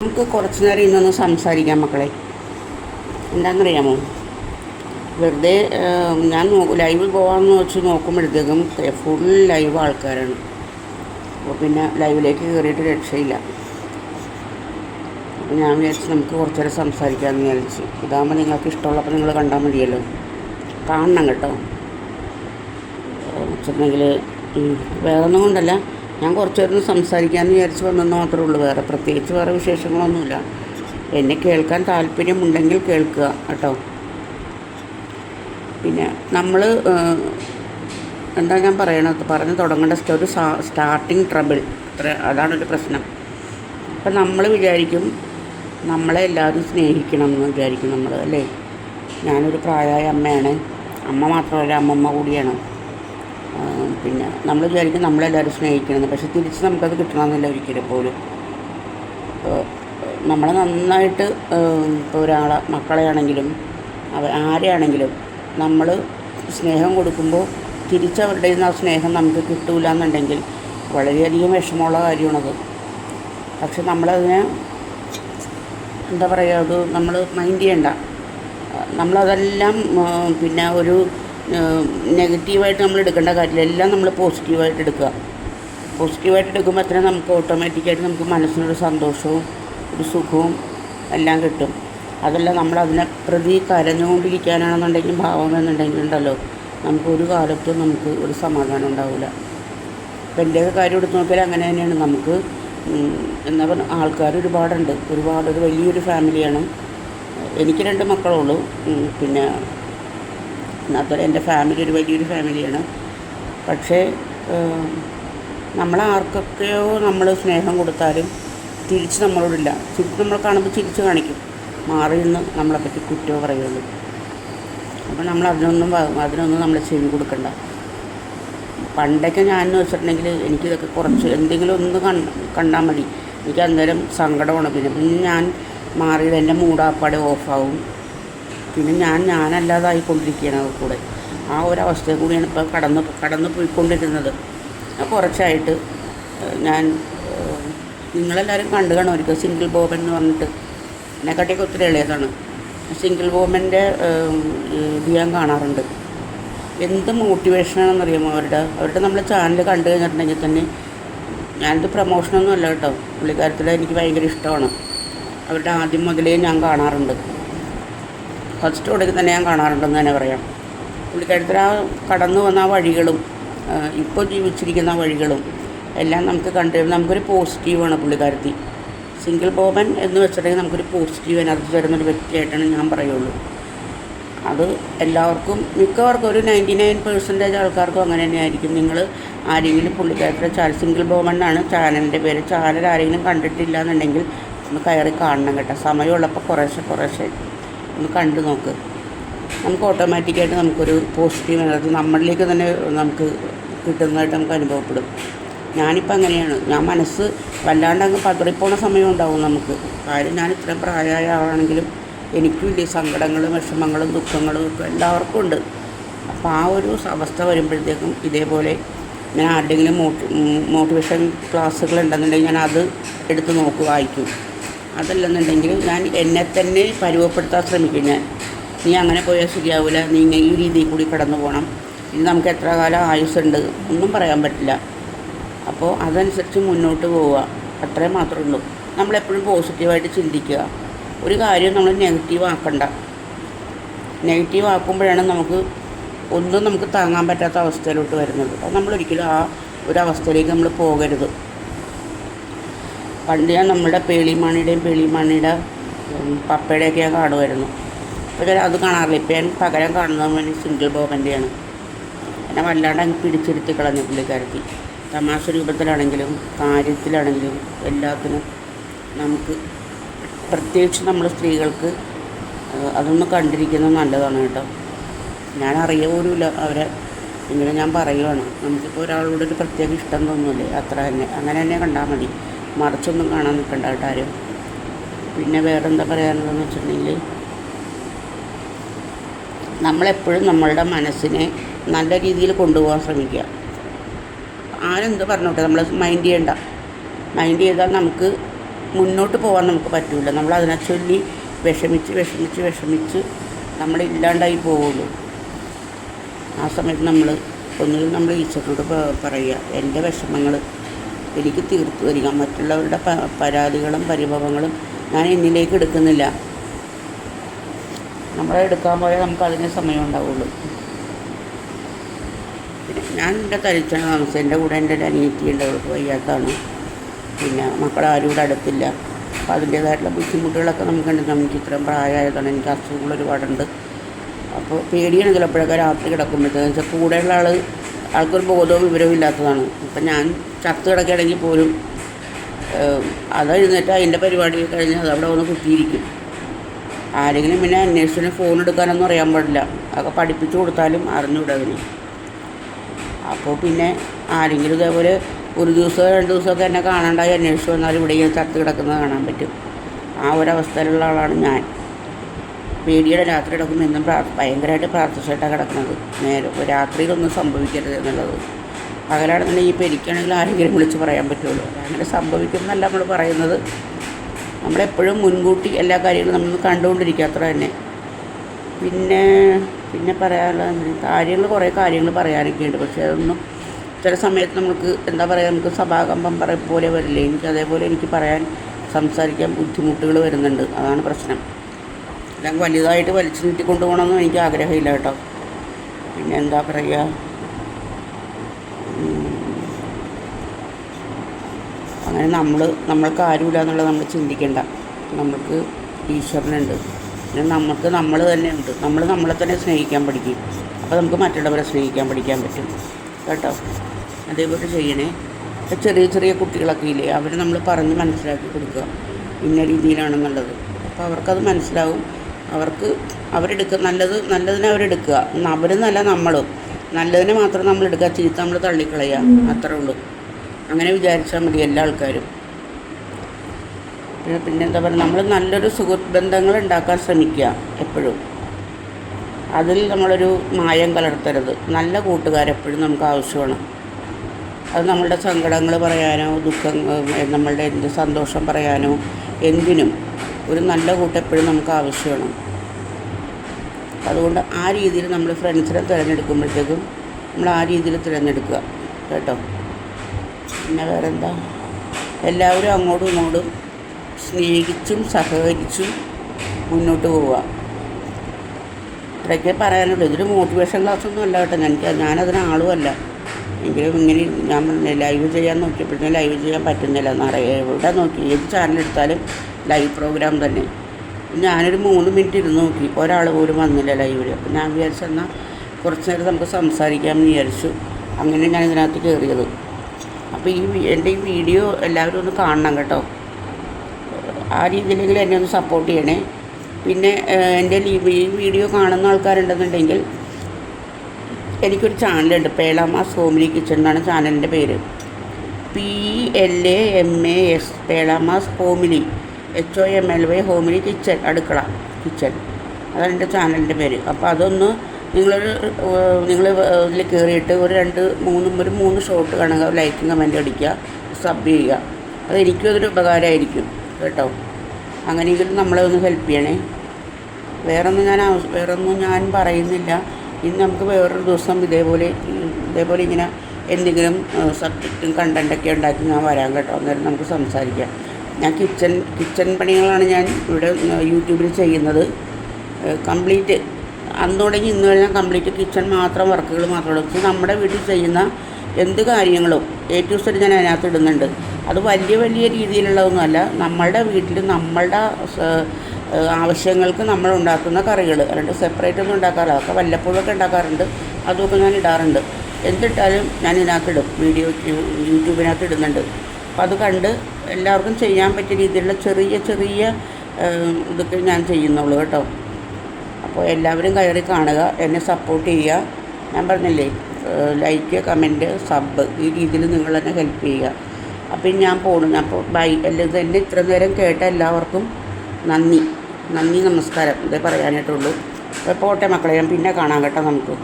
നമുക്ക് കുറച്ച് നേരം ഇന്നൊന്ന് സംസാരിക്കാം മക്കളെ. എന്താണെന്നറിയാമോ? വെറുതെ ഞാൻ ലൈവ് പോകാമെന്ന് വെച്ച് നോക്കുമ്പോഴത്തേക്കും ഫുൾ ലൈവ് ആൾക്കാരാണ്. അപ്പോൾ പിന്നെ ലൈവിലേക്ക് കയറിയിട്ട് രക്ഷയില്ല. അപ്പോൾ ഞാൻ വിചാരിച്ച് നമുക്ക് കുറച്ച് നേരം സംസാരിക്കാമെന്ന് വിചാരിച്ച്. ഇതാകുമ്പോൾ നിങ്ങൾക്ക് ഇഷ്ടമുള്ളപ്പോൾ നിങ്ങൾ കണ്ടാൽ മതിയല്ലോ. കാണണം കേട്ടോ. വെച്ചിട്ടുണ്ടെങ്കിൽ വേറൊന്നും കൊണ്ടല്ല. ഞാൻ കുറച്ച് നേരം സംസാരിക്കാമെന്ന് വിചാരിച്ച് വന്നെന്ന് മാത്രമേ ഉള്ളൂ. വേറെ പ്രത്യേകിച്ച് വേറെ വിശേഷങ്ങളൊന്നുമില്ല. എന്നെ കേൾക്കാൻ താല്പര്യമുണ്ടെങ്കിൽ കേൾക്കുക കേട്ടോ. പിന്നെ നമ്മൾ എന്താ ഞാൻ പറയണത്? പറഞ്ഞ് തുടങ്ങേണ്ട. ഒരു സ്റ്റാർട്ടിങ് ട്രബിൾ അത്ര അതാണൊരു പ്രശ്നം. അപ്പം നമ്മൾ വിചാരിക്കും നമ്മളെ എല്ലാവരും സ്നേഹിക്കണം എന്ന് വിചാരിക്കും നമ്മൾ അല്ലേ? ഞാനൊരു പ്രായമായ അമ്മയാണ്. അമ്മ മാത്രമല്ല അമ്മമ്മ കൂടിയാണ്. പിന്നെ നമ്മൾ വിചാരിക്കും നമ്മളെല്ലാവരും സ്നേഹിക്കണമെന്ന്. പക്ഷെ തിരിച്ച് നമുക്കത് കിട്ടണമെന്നില്ല ഒരിക്കലും പോലും. ഇപ്പോൾ നമ്മളെ നന്നായിട്ട് ഇപ്പോൾ ഒരാളെ മക്കളെയാണെങ്കിലും അവ ആരെയാണെങ്കിലും നമ്മൾ സ്നേഹം കൊടുക്കുമ്പോൾ തിരിച്ചവരുടെ നിന്ന് ആ സ്നേഹം നമുക്ക് കിട്ടൂല എന്നുണ്ടെങ്കിൽ വളരെയധികം വിഷമമുള്ള കാര്യമാണത്. പക്ഷെ നമ്മളതിനെ എന്താ പറയുക അത് നമ്മൾ മൈൻഡ് ചെയ്യണ്ട. നമ്മളതെല്ലാം പിന്നെ ഒരു നെഗറ്റീവായിട്ട് നമ്മൾ എടുക്കേണ്ട കാര്യമില്ല. എല്ലാം നമ്മൾ പോസിറ്റീവായിട്ട് എടുക്കുക. പോസിറ്റീവായിട്ട് എടുക്കുമ്പോൾ അത്ര നമുക്ക് ഓട്ടോമാറ്റിക്കായിട്ട് നമുക്ക് മനസ്സിനൊരു സന്തോഷവും ഒരു സുഖവും എല്ലാം കിട്ടും. അതല്ല നമ്മൾ അതിനെ പ്രതി കരഞ്ഞുകൊണ്ടിരിക്കാനാണെന്നുണ്ടെങ്കിൽ ഭാവം എന്നുണ്ടെങ്കിൽ ഉണ്ടല്ലോ നമുക്ക് ഒരു കാലത്തും നമുക്ക് ഒരു സമാധാനം ഉണ്ടാവില്ല അപ്പം എന്റെയൊക്കെ കാര്യം എടുത്ത് നോക്കിയാൽ അങ്ങനെ തന്നെയാണ്. നമുക്ക് എന്താ പറയുക ആൾക്കാർ ഒരുപാടുണ്ട്. ഒരുപാട് ഒരു വലിയൊരു ഫാമിലിയാണ് എനിക്ക് രണ്ട് മക്കളുള്ളൂ. പിന്നെ അതുപോലെ എന്റെ ഫാമിലി ഒരു വലിയൊരു ഫാമിലിയാണ് പക്ഷേ നമ്മൾ ആർക്കൊക്കെയോ നമ്മൾ സ്നേഹം കൊടുത്താലും തിരിച്ച് നമ്മളോടില്ല. ചുറ്റും നമ്മൾ കാണുമ്പോൾ തിരിച്ച് കാണിക്കും. മാറി നിന്ന് നമ്മളെപ്പറ്റി കുറ്റമോ പറയുള്ളൂ. അപ്പോൾ നമ്മൾ അതിനൊന്നും അതിനൊന്നും നമ്മൾ ചെവി കൊടുക്കണ്ട. പണ്ടൊക്കെ ഞാൻ എന്ന് വെച്ചിട്ടുണ്ടെങ്കിൽ എനിക്കിതൊക്കെ കുറച്ച് എന്തെങ്കിലും ഒന്ന് കണ്ട കണ്ടാൽ മതി. എനിക്ക് അന്നേരം സങ്കടമാണ്. പിന്നെ പിന്നെ ഞാൻ മാറിയത് എന്റെ മൂടാപ്പാട് ഓഫാവും പിന്നെ ഞാൻ ഞാനല്ലാതായിക്കൊണ്ടിരിക്കുകയാണ് അത് കൂടെ. ആ ഒരവസ്ഥയിൽ കൂടിയാണ് ഇപ്പോൾ കടന്ന് കടന്ന് പോയിക്കൊണ്ടിരുന്നത്. കുറച്ചായിട്ട് ഞാൻ നിങ്ങളെല്ലാവരും കണ്ടു കാണും ഒരിക്കൽ സിംഗിൾ ബോബൻ എന്ന് പറഞ്ഞിട്ട്. എന്നെക്കാട്ടിയൊക്കെ ഒത്തിരി ഇളയതാണ്. സിംഗിൾ ബോബന്റെ ഇത് ഞാൻ കാണാറുണ്ട്. എന്ത് മോട്ടിവേഷനാണെന്നറിയാമോ അവരുടെ? അവരുടെ നമ്മൾ ചാനൽ കണ്ടു കഴിഞ്ഞിട്ടുണ്ടെങ്കിൽ തന്നെ ഞാനിത് പ്രൊമോഷനൊന്നും അല്ല കേട്ടോ. പുള്ളിക്കാരത്തിൽ എനിക്ക് ഭയങ്കര ഇഷ്ടമാണ്. അവരുടെ ആദ്യം മുതലേ ഞാൻ കാണാറുണ്ട്. ഫസ്റ്റ് തുടങ്ങി തന്നെ ഞാൻ കാണാറുണ്ടെന്ന് തന്നെ പറയാം. പുള്ളിക്കാരത്തിൽ ആ കടന്നു വന്ന ആ വഴികളും ഇപ്പോൾ ജീവിച്ചിരിക്കുന്ന വഴികളും എല്ലാം നമുക്ക് കണ്ടു നമുക്കൊരു പോസിറ്റീവാണ് പുള്ളിക്കാരത്തി. സിംഗിൾ ബോബൻ എന്ന് വെച്ചിട്ടുണ്ടെങ്കിൽ നമുക്കൊരു പോസിറ്റീവ് എനർജി തരുന്നൊരു വ്യക്തിയായിട്ടാണ് ഞാൻ പറയുള്ളൂ. അത് എല്ലാവർക്കും മിക്കവർക്കും ഒരു നയന്റി നയൻ പെർസെന്റേജ് ആൾക്കാർക്കും അങ്ങനെ തന്നെയായിരിക്കും നിങ്ങൾ ആരെങ്കിലും പുള്ളിക്കാരുടെ ചാനൽ സിംഗിൾ ബോമണ്ണാണ് ചാനലിന്റെ പേര് ചാനൽ ആരെങ്കിലും കണ്ടിട്ടില്ല എന്നുണ്ടെങ്കിൽ ഒന്ന് കയറി കാണണം കേട്ടോ. സമയമുള്ളപ്പോൾ കുറേശ്ശെ കുറേശ്ശെ ഒന്ന് കണ്ടു നോക്ക്. നമുക്ക് ഓട്ടോമാറ്റിക്കായിട്ട് നമുക്കൊരു പോസിറ്റീവ് എനർജി നമ്മളിലേക്ക് തന്നെ നമുക്ക് കിട്ടുന്നതായിട്ട് നമുക്ക് അനുഭവപ്പെടും. ഞാനിപ്പോൾ അങ്ങനെയാണ്. ഞാൻ മനസ്സ് വല്ലാണ്ട് അങ്ങ് പതറിപ്പോണ സമയം ഉണ്ടാവും നമുക്ക്. കാര്യം ഞാൻ ഇത്രയും പ്രായമായ ആളാണെങ്കിലും എനിക്കും ഇല്ലേ സങ്കടങ്ങളും വിഷമങ്ങളും ദുഃഖങ്ങളും ഒക്കെ എല്ലാവർക്കും ഉണ്ട്. അപ്പോൾ ആ ഒരു അവസ്ഥ വരുമ്പോഴത്തേക്കും ഇതേപോലെ ഞാൻ ആരുടെയെങ്കിലും മോട്ടി മോട്ടിവേഷൻ ക്ലാസ്സുകൾ ഉണ്ടെന്നുണ്ടെങ്കിൽ ഞാൻ അത് എടുത്ത് നോക്കി വായിക്കും. അതല്ലെന്നുണ്ടെങ്കിൽ ഞാൻ എന്നെ തന്നെ പരുവപ്പെടുത്താൻ ശ്രമിക്കും ഞാൻ. നീ അങ്ങനെ പോയാൽ ശരിയാവില്ല നീ ഇങ്ങനെ ഈ രീതിയിൽ കൂടി കടന്നു പോകണം. ഇനി നമുക്ക് എത്ര കാലം ആയുസ്സുണ്ട്? ഒന്നും പറയാൻ പറ്റില്ല. അപ്പോൾ അതനുസരിച്ച് മുന്നോട്ട് പോവുക. അത്രേ മാത്രമേ ഉള്ളൂ. നമ്മളെപ്പോഴും പോസിറ്റീവായിട്ട് ചിന്തിക്കുക. ഒരു കാര്യം നമ്മൾ നെഗറ്റീവ് ആക്കണ്ട. നെഗറ്റീവ് ആക്കുമ്പോഴാണ് നമുക്ക് ഒന്നും നമുക്ക് താങ്ങാൻ പറ്റാത്ത അവസ്ഥയിലോട്ട് വരുന്നത്. അപ്പോൾ നമ്മളൊരിക്കലും ആ ഒരു അവസ്ഥയിലേക്ക് നമ്മൾ പോകരുത്. പണ്ട് ഞാൻ നമ്മുടെ പേളിമാണിയുടെയും പേളിമാണിയുടെ പപ്പയുടെയൊക്കെ ഞാൻ കാണുമായിരുന്നു. അപ്പോൾ ഞാൻ അത് കാണാറില്ല. ഇപ്പം ഞാൻ പകരം കാണുന്നത് വേണ്ടി സിംഗിൾ ബോബന്റെയാണ്. എന്നെ വല്ലാണ്ട് അങ്ങ് പിടിച്ചിരുത്തി കളഞ്ഞു പുള്ളിക്കാരത്തി തമാശ രൂപത്തിലാണെങ്കിലും കാര്യത്തിലാണെങ്കിലും എല്ലാത്തിനും നമുക്ക് പ്രത്യേകിച്ച് നമ്മൾ സ്ത്രീകൾക്ക് അതൊന്ന് കണ്ടിരിക്കുന്നത് നല്ലതാണ് കേട്ടോ. ഞാൻ അറിയ പോലുമില്ല അവരെ. ഇങ്ങനെ ഞാൻ പറയുവാണ്. നമുക്കിപ്പോൾ ഒരാളോട് ഒരു പ്രത്യേക ഇഷ്ടം തോന്നുന്നില്ലേ അത്ര തന്നെ. അങ്ങനെ തന്നെ കണ്ടാൽ മതി. മറിച്ചൊന്നും കാണാൻ നിൽക്കണ്ട കേട്ടോ ആരും. പിന്നെ വേറെ എന്താ പറയാനുള്ളതെന്ന് വെച്ചിട്ടുണ്ടെങ്കിൽ നമ്മളെപ്പോഴും നമ്മളുടെ മനസ്സിനെ നല്ല രീതിയിൽ കൊണ്ടുപോകാൻ ശ്രമിക്കുക. ആരെന്ത് പറഞ്ഞോട്ടെ നമ്മൾ മൈൻഡ് ചെയ്യണ്ട. മൈൻഡ് ചെയ്താൽ നമുക്ക് മുന്നോട്ട് പോകാൻ നമുക്ക് പറ്റില്ല നമ്മൾ അതിനെ ചൊല്ലി വിഷമിച്ച് വിഷമിച്ച് വിഷമിച്ച് നമ്മൾ ഇല്ലാണ്ടായി പോവുള്ളൂ. ആ സമയത്ത് നമ്മൾ ഒന്നുകിൽ നമ്മൾ ഈശ്വരനോട് പറയുക എന്റെ വിഷമങ്ങൾ എനിക്ക് തീർത്തു വരിക മറ്റുള്ളവരുടെ പരാതികളും പരിഭവങ്ങളും ഞാൻ എന്നിലേക്ക് എടുക്കുന്നില്ല. നമ്മളെ എടുക്കാൻ പോയാൽ നമുക്ക് അതിന് സമയം ഉണ്ടാവുള്ളൂ. ഞാൻ എന്റെ തനിച്ചാണ് താമസം. എന്റെ കൂടെ എന്റെ ഒരു അവൾക്ക് വയ്യാത്താണ് പിന്നെ മക്കളാരും ഇവിടെ അടുത്തില്ല. അപ്പോൾ അതിന്റേതായിട്ടുള്ള ബുദ്ധിമുട്ടുകളൊക്കെ നമുക്കുണ്ട് നമുക്ക് ഇത്രയും പ്രായമായതാണ്. എനിക്ക് അസുഖങ്ങൾ ഒരുപാടുണ്ട്. അപ്പോൾ പേടിയാണ് ചിലപ്പോഴൊക്കെ രാത്രി കിടക്കുമ്പോഴത്തേക്ക്. കൂടെയുള്ള ആൾ ആൾക്കൊരു ബോധവും വിവരവും ഇല്ലാത്തതാണ്. ഇപ്പം ഞാൻ ചത്ത് കിടക്കുകയാണെങ്കിൽ പോലും ഏഹ്, അത് എഴുന്നേറ്റ് അതിന്റെ പരിപാടി കഴിഞ്ഞാൽ അത് അവിടെ വന്ന് കുത്തിയിരിക്കും. ആരെങ്കിലും പിന്നെ അന്വേഷണത്തിന് ഫോൺ എടുക്കാനൊന്നും അറിയാൻ പാടില്ല. അതൊക്കെ പഠിപ്പിച്ചു കൊടുത്താലും അറിഞ്ഞൂടാ അവന് അപ്പോൾ പിന്നെ ആരെങ്കിലും ഇതേപോലെ ഒരു ദിവസമോ രണ്ട് ദിവസമൊക്കെ എന്നെ കാണാണ്ടായി അന്വേഷിച്ചു വന്നാൽ ഇവിടെ ഇങ്ങനെ ചത്ത് കിടക്കുന്നത് കാണാൻ പറ്റും. ആ ഒരവസ്ഥയിലുള്ള ആളാണ് ഞാൻ. പേടിയുടെ രാത്രി കിടക്കുമ്പോൾ എന്നും പ്രാ ഭയങ്കരമായിട്ട് പ്രാർത്ഥിച്ചിട്ടാണ് കിടക്കുന്നത്. നേരെ രാത്രിയിലൊന്നും സംഭവിക്കരുത് എന്നുള്ളത്. പകലാണെന്നുണ്ടെങ്കിൽ ഈ എനിക്കാണെങ്കിൽ ആരെങ്കിലും വിളിച്ച് പറയാൻ പറ്റുള്ളൂ. അങ്ങനെ സംഭവിക്കുമെന്നല്ല നമ്മൾ പറയുന്നത്. നമ്മളെപ്പോഴും മുൻകൂട്ടി എല്ലാ കാര്യങ്ങളും നമ്മൾ കണ്ടുകൊണ്ടിരിക്കുക അത്ര തന്നെ. പിന്നെ പിന്നെ പറയാനുള്ള കാര്യങ്ങൾ കുറേ കാര്യങ്ങൾ പറയാനൊക്കെ ഉണ്ട്. പക്ഷേ അതൊന്നും ചില സമയത്ത് നമുക്ക് എന്താ പറയുക നമുക്ക് സഭാകമ്പം പറ പോലെ വരില്ലേ? എനിക്ക് അതേപോലെ എനിക്ക് പറയാൻ സംസാരിക്കാൻ ബുദ്ധിമുട്ടുകൾ വരുന്നുണ്ട്. അതാണ് പ്രശ്നം. അല്ലെങ്കിൽ വലുതായിട്ട് വലിച്ചു നീട്ടി കൊണ്ടുപോകണമെന്നും എനിക്ക് ആഗ്രഹമില്ല കേട്ടോ. പിന്നെ എന്താ പറയുക. അങ്ങനെ നമ്മൾ നമ്മൾക്ക് ആരുമില്ല എന്നുള്ളത് നമ്മൾ ചിന്തിക്കേണ്ട. നമ്മൾക്ക് ഈശ്വരനുണ്ട്. പിന്നെ നമുക്ക് നമ്മൾ തന്നെ ഉണ്ട് നമ്മൾ നമ്മളെ തന്നെ സ്നേഹിക്കാൻ പഠിക്കും. അപ്പോൾ നമുക്ക് മറ്റുള്ളവരെ സ്നേഹിക്കാൻ പഠിക്കാൻ പറ്റും. കേട്ടോ? അതേപോലെ ചെയ്യണേ. ചെറിയ ചെറിയ കുട്ടികളൊക്കെ ഇല്ലേ അവർ നമ്മൾ പറഞ്ഞ് മനസ്സിലാക്കി കൊടുക്കുക. ഇന്ന രീതിയിലാണെന്നുള്ളത്. അപ്പോൾ അവർക്കത് മനസ്സിലാവും. അവർക്ക് അവരെടുക്കുക നല്ലത് നല്ലതിനെ അവരെടുക്കുക. അവരെന്നല്ല നമ്മളും. നല്ലതിനെ മാത്രം നമ്മൾ എടുക്കുക ചീത്ത നമ്മൾ തള്ളിക്കളയുക. അത്രേ ഉള്ളൂ. അങ്ങനെ വിചാരിച്ചാൽ മതി എല്ലാ ആൾക്കാരും. പിന്നെ പിന്നെ എന്താ പറയുക നമ്മൾ നല്ലൊരു സുഹൃത്ത് ബന്ധങ്ങൾ ഉണ്ടാക്കാൻ ശ്രമിക്കുക എപ്പോഴും. അതിൽ നമ്മളൊരു മായം കലർത്തരുത്. നല്ല കൂട്ടുകാരെപ്പോഴും നമുക്ക് ആവശ്യമാണ്. അത് നമ്മളുടെ സങ്കടങ്ങൾ പറയാനോ ദുഃഖം നമ്മളുടെ എന്ത് സന്തോഷം പറയാനോ എന്തിനും. ഒരു നല്ല കൂട്ടെപ്പോഴും നമുക്ക് ആവശ്യമാണ്. അതുകൊണ്ട് ആ രീതിയിൽ നമ്മൾ ഫ്രണ്ട്സിനെ തിരഞ്ഞെടുക്കുമ്പോഴത്തേക്കും നമ്മൾ ആ രീതിയിൽ തിരഞ്ഞെടുക്കുക. കേട്ടോ? പിന്നെ വേറെന്താ? എല്ലാവരും അങ്ങോട്ടും ഇങ്ങോട്ടും സ്നേഹിച്ചും സഹകരിച്ചും മുന്നോട്ട് പോവുക. ഇത്രയൊക്കെ പറയാനുള്ളൂ. ഇതൊരു മോട്ടിവേഷൻ ക്ലാസ്സൊന്നും അല്ല കേട്ടോ. എനിക്ക് ഞാനതിന് ആളുമല്ല. എങ്കിലും ഇങ്ങനെ ഞാൻ ലൈവ് ചെയ്യാൻ നോക്കിയപ്പോഴത്തേക്കും ലൈവ് ചെയ്യാൻ പറ്റുന്നില്ല. എന്നറിയാം എവിടെ നോക്കി? ഏത് ചാനലെടുത്താലും ലൈവ് പ്രോഗ്രാം തന്നെ. ഞാനൊരു മൂന്ന് മിനിറ്റ് ഇരുന്ന് നോക്കി. ഒരാൾ പോലും വന്നില്ല ലൈവിൽ അപ്പം ഞാൻ വിചാരിച്ചെന്നാൽ കുറച്ച് നേരം നമുക്ക് സംസാരിക്കാമെന്ന് വിചാരിച്ചു. അങ്ങനെ ഞാൻ ഇതിനകത്ത് കയറിയത് അപ്പോൾ ഈ എന്റെ ഈ വീഡിയോ എല്ലാവരും ഒന്ന് കാണണം കേട്ടോ. ആ രീതിയിലെങ്കിലും എന്നെ ഒന്ന് സപ്പോർട്ട് ചെയ്യണേ. പിന്നെ എന്റെ ഈ വീഡിയോ കാണുന്ന ആൾക്കാരുണ്ടെന്നുണ്ടെങ്കിൽ എനിക്കൊരു ചാനലുണ്ട്. പേളാമാസ് ഹോമിലി കിച്ചൺ എന്നാണ് ചാനലിന്റെ പേര്. P L A M A S പേളാമാസ് homely H O M L Y homely kitchen അടുക്കള കിച്ചൺ അതാണ് എന്റെ ചാനലിന്റെ പേര്. അപ്പോൾ അതൊന്ന് നിങ്ങളൊരു നിങ്ങൾ ഇതിൽ കയറിയിട്ട് ഒരു രണ്ട് മൂന്നും ഒരു മൂന്ന് ഷോട്ട് കാണുക. ലൈക്കും കമന്റ് അടിക്കുക. സബ് ചെയ്യുക. അത് എനിക്കും അതൊരു ഉപകാരമായിരിക്കും. കേട്ടോ? അങ്ങനെയെങ്കിലും നമ്മളെ ഒന്ന് ഹെൽപ്പ് ചെയ്യണേ. വേറൊന്നും ഞാൻ വേറൊന്നും ഞാൻ പറയുന്നില്ല. ഇനി നമുക്ക് വേറൊരു ദിവസം ഇതേപോലെ ഇതേപോലെ ഇങ്ങനെ എന്തെങ്കിലും സബ്ജക്റ്റും കണ്ടന്റൊക്കെ ഉണ്ടാക്കി ഞാൻ വരാം കേട്ടോ. അന്നേരം നമുക്ക് സംസാരിക്കാം. ഞാൻ കിച്ചൺ കിച്ചൺ പണികളാണ് ഞാൻ ഇവിടെ യൂട്യൂബിൽ ചെയ്യുന്നത്. കംപ്ലീറ്റ് അന്ന് തുടങ്ങി ഇന്ന് വരെ ഞാൻ കംപ്ലീറ്റ് കിച്ചൺ മാത്രം വർക്കുകൾ മാത്രമേ ഉള്ളൂ. നമ്മുടെ വീട്ടിൽ ചെയ്യുന്ന എന്ത് കാര്യങ്ങളും എ ടു ഞാൻ അതിനകത്ത് ഇടുന്നുണ്ട്. അത് വലിയ വലിയ രീതിയിലുള്ളതൊന്നുമല്ല നമ്മളുടെ വീട്ടിൽ നമ്മളുടെ ആവശ്യങ്ങൾക്ക് നമ്മൾ ഉണ്ടാക്കുന്ന കറികൾ അല്ലാണ്ട് സെപ്പറേറ്റ് ഒന്നും ഉണ്ടാക്കാറില്ല. അതൊക്കെ വല്ലപ്പോഴൊക്കെ ഉണ്ടാക്കാറുണ്ട്. അതൊക്കെ ഞാൻ ഇടാറുണ്ട്. എന്തിട്ടാലും ഞാൻ ഇതിനകത്ത് ഇടും. വീഡിയോ യൂട്യൂബിനകത്ത് ഇടുന്നുണ്ട്. അപ്പോൾ അത് കണ്ട് എല്ലാവർക്കും ചെയ്യാൻ പറ്റിയ രീതിയിലുള്ള ചെറിയ ചെറിയ ഇതൊക്കെ ഞാൻ ചെയ്യുന്നുള്ളൂ കേട്ടോ. അപ്പോൾ എല്ലാവരും കയറി കാണുക എന്നെ സപ്പോർട്ട് ചെയ്യുക. ഞാൻ പറഞ്ഞില്ലേ ലൈക്ക് കമന്റ് സബ് ഈ രീതിയിൽ നിങ്ങൾ എന്നെ ഹെൽപ്പ് ചെയ്യുക. അപ്പം ഞാൻ പോണു. അപ്പോൾ ബൈ എല്ലാം തന്നെ ഇത്ര നേരം കേട്ട എല്ലാവർക്കും നന്ദി. നന്ദി നമസ്കാരം. ഇതേ പറയാനായിട്ടുള്ളൂ. അപ്പോൾ പോട്ടെ മക്കളെ ഞാൻ പിന്നെ കാണാം കേട്ടോ നമുക്ക്.